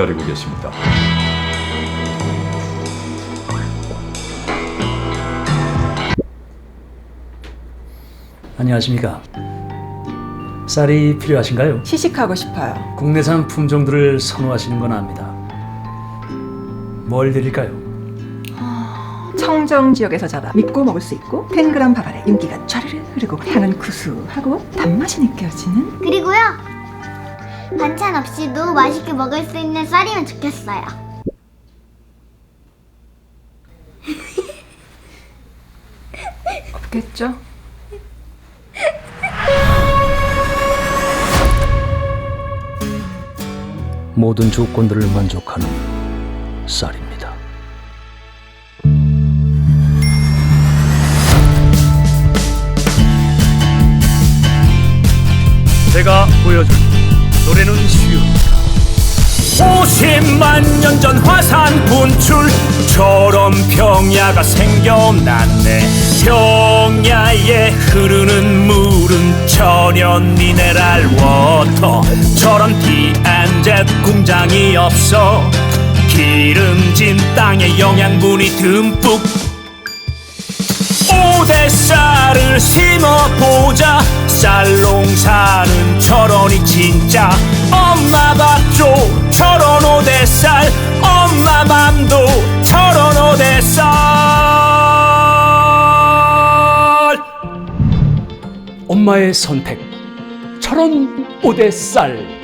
기다리고 계십니다. 안녕하십니까. 쌀이 필요하신가요? 시식하고 싶어요. 국내산 품종들을 선호하시는 건 압니다. 뭘 드릴까요? 청정 지역에서 자라 믿고 먹을 수 있고 10g 밥 아래 윤기가 촤르르 흐르고 향은 구수하고 단맛이 느껴지는 그리고요 반찬 없이도 맛있게 먹을 수 있는 쌀이면 좋겠어요. 없겠죠? 모든 조건들을 만족하는 쌀입니다. 제가 보여줄 노래는 쉬웁니다. 50만 년 전 화산 분출처럼 평야가 생겨났네. 평야에 흐르는 물은 천연 미네랄 워터. 저런 비안제 공장이 없어. 기름진 땅에 영양분이 듬뿍. 오대 쌀을 심어보자. 쌀농사는 철 오대쌀 엄마 맘도 철원 오대쌀. 엄마의 선택 철원 오대쌀